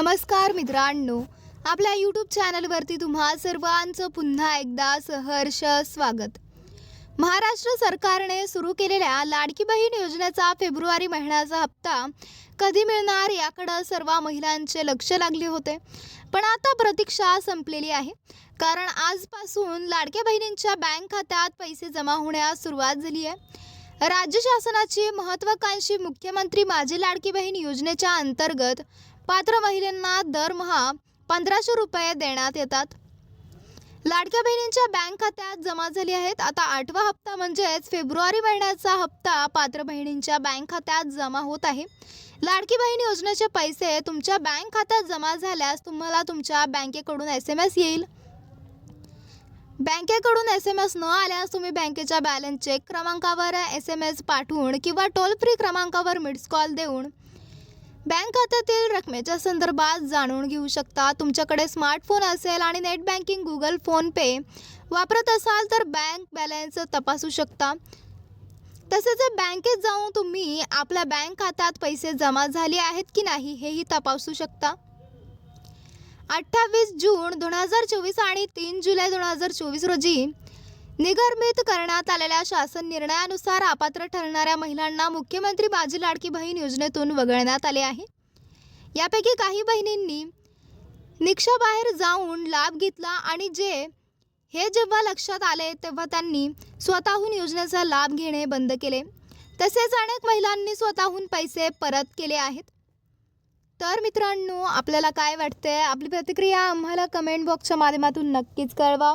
नमस्कार मित्रांनो आपल्या यूट्यूब चॅनलवरती तुम्हा सर्वांचं पुन्हा एकदा सहर्ष स्वागत. महाराष्ट्र सरकारने सुरू केलेल्या लाडकी बहीण योजनेचा फेब्रुवारी महिन्याचा हप्ता कधी मिळणार याकडं सर्व महिलांचे लक्ष लागले होते. पण आता प्रतीक्षा संपलेली आहे. कारण आजपासून लाडक्या बहिणींच्या बँक खात्यात पैसे जमा होण्यास सुरुवात झाली आहे. राज्य शासनाची महत्वाकांक्षी मुख्यमंत्री माझी लाडकी बहीण योजनेच्या अंतर्गत पात्र महिलांना दरमहा पंधराशे रुपये देण्यात येतात. लाडक्या बहिणींच्या बँक खात्यात जमा झाली आहेत. आता आठवा हप्ता म्हणजेच फेब्रुवारी महिन्याचा हप्ता पात्र बहिणींच्या बँक खात्यात जमा होत आहे. लाडकी बहीण योजनेचे पैसे तुमच्या बँक खात्यात जमा झाल्यास तुम्हाला तुमच्या बँकेकडून एस एम एस येईल. बँकेकडून एस एम एस न आल्यास तुम्ही बँकेच्या बॅलन्स चेक क्रमांकावर एस एम एस पाठवून किंवा टोल फ्री क्रमांकावर मिड्स कॉल देऊन बँक खात्यातील रकमेच्या संदर्भात जाणून घेऊ शकता. तुमच्याकडे स्मार्टफोन असेल आणि नेट बँकिंग गुगल फोनपे वापरत असाल तर बँक बॅलन्स तपासू शकता. तसेच बँकेत जाऊन तुम्ही आपल्या बँक खात्यात पैसे जमा झाले आहेत की नाही हेही तपासू शकता. अठ्ठावीस जून दोन हजार चोवीस आणि तीन जुलै दोन हजार चोवीस रोजी निगर्मित करण्यात आलेल्या शासन निर्णयानुसार अपात्र ठरणाऱ्या महिलांना मुख्यमंत्री माझी लाडकी बहीण योजनेतून वगळण्यात आले आहे. यापैकी काही बहिणींनी निक्षाबाहेर जाऊन लाभ घेतला आणि जे हे जेव्हा लक्षात आले तेव्हा त्यांनी स्वतःहून योजनेचा लाभ घेणे बंद केले. तसेच अनेक महिलांनी स्वतःहून पैसे परत केले आहेत. तर मित्रांनो आपल्याला काय वाटतंय? आपली प्रतिक्रिया आम्हाला कमेंट बॉक्सच्या माध्यमातून नक्कीच कळवा.